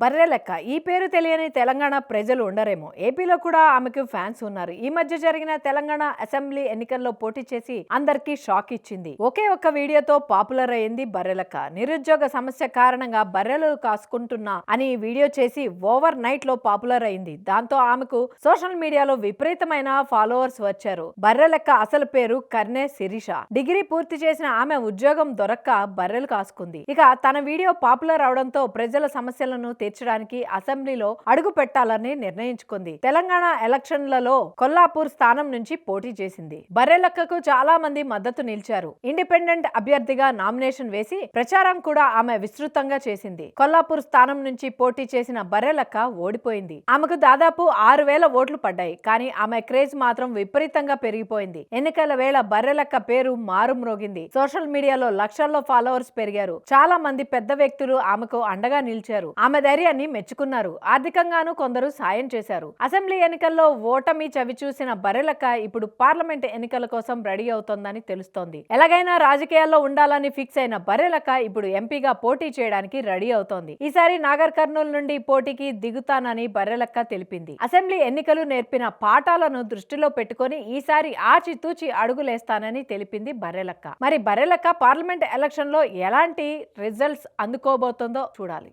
బర్రెలెక్క ఈ పేరు తెలియని తెలంగాణ ప్రజలు ఉండరేమో. ఏపీలో కూడా ఆమెకు ఫ్యాన్స్ ఉన్నారు. ఈ మధ్య జరిగిన తెలంగాణ అసెంబ్లీ ఎన్నికల్లో పోటీ చేసి అందరికీ షాక్ ఇచ్చింది. ఒకే ఒక్క వీడియోతో పాపులర్ అయింది బర్రెలెక్క నిరుద్యోగ సమస్య కారణంగా బర్రెలు కాసుకుంటున్నా అని వీడియో చేసి ఓవర్ నైట్లో పాపులర్ అయింది. దాంతో ఆమెకు సోషల్ మీడియాలో విపరీతమైన ఫాలోవర్స్ వచ్చారు. బర్రెలెక్క అసలు పేరు కర్ణే శిరీష. డిగ్రీ పూర్తి చేసిన ఆమె ఉద్యోగం దొరక్క బర్రెలు కాసుకుంది. ఇక తన వీడియో పాపులర్ అవడంతో ప్రజల సమస్యలను చేర్చడానికి అసెంబ్లీలో అడుగు పెట్టాలని నిర్ణయించుకుంది. తెలంగాణ ఎలక్షన్లలో కొల్లాపూర్ స్థానం నుంచి పోటీ చేసింది. బర్రెలక్కకు చాలా మంది మద్దతు నిలిచారు. ఇండిపెండెంట్ అభ్యర్థిగా నామినేషన్ వేసి ప్రచారం కూడా ఆమె విస్తృతంగా చేసింది. కొల్లాపూర్ స్థానం నుంచి పోటీ చేసిన బర్రెలక్క ఓడిపోయింది. ఆమెకు దాదాపు ఆరు వేల ఓట్లు పడ్డాయి. కానీ ఆమె క్రేజ్ మాత్రం విపరీతంగా పెరిగిపోయింది. ఎన్నికల వేళ బర్రెలక్క పేరు మారుమ్రోగింది సోషల్ మీడియాలో లక్షల్లో ఫాలోవర్స్ పెరిగారు. చాలా మంది పెద్ద వ్యక్తులు ఆమెకు అండగా నిలిచారు. ఆమె ధైర్యాన్ని మెచ్చుకున్నారు. ఆర్థికంగానూ కొందరు సాయం చేశారు. అసెంబ్లీ ఎన్నికల్లో ఓటమి చవి చూసిన బర్రెలక్క ఇప్పుడు పార్లమెంట్ ఎన్నికల కోసం రెడీ అవుతోందని తెలుస్తోంది. ఎలాగైనా రాజకీయాల్లో ఉండాలని ఫిక్స్ అయిన బర్రెలక్క ఇప్పుడు ఎంపీగా పోటీ చేయడానికి రెడీ అవుతోంది. ఈసారి నాగర్ కర్నూలు నుండి పోటీకి దిగుతానని బర్రెలక్క తెలిపింది. అసెంబ్లీ ఎన్నికలు నేర్పిన పాఠాలను దృష్టిలో పెట్టుకొని ఈసారి ఆచితూచి అడుగులేస్తానని తెలిపింది బర్రెలక్క. మరి బర్రెలక్క పార్లమెంట్ ఎలక్షన్లో ఎలాంటి రిజల్ట్స్ అందుకోబోతుందో చూడాలి.